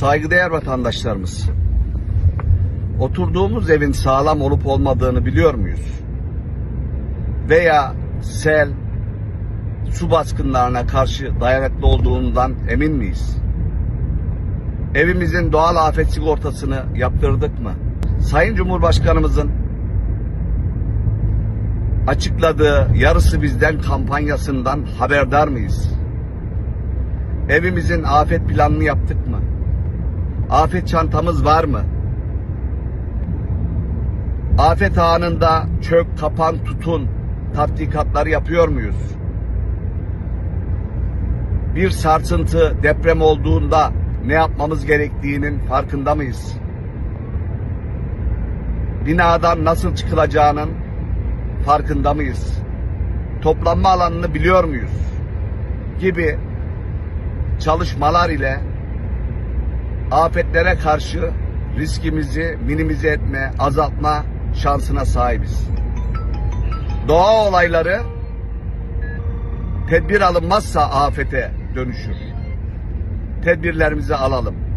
Saygıdeğer vatandaşlarımız, oturduğumuz evin sağlam olup olmadığını biliyor muyuz? Veya sel, su baskınlarına karşı dayanıklı olduğundan emin miyiz? Evimizin doğal afet sigortasını yaptırdık mı? Sayın Cumhurbaşkanımızın açıkladığı yarısı bizden kampanyasından haberdar mıyız? Evimizin afet planını yaptık mı? Afet çantamız var mı? Afet anında çök, kapan, tutun tatbikatları yapıyor muyuz? Bir sarsıntı, deprem olduğunda ne yapmamız gerektiğinin farkında mıyız? Binadan nasıl çıkılacağının farkında mıyız? Toplanma alanını biliyor muyuz? Gibi çalışmalar ile afetlere karşı riskimizi minimize etme, azaltma şansına sahibiz. Doğa olayları tedbir alınmazsa afete dönüşür. Tedbirlerimizi alalım.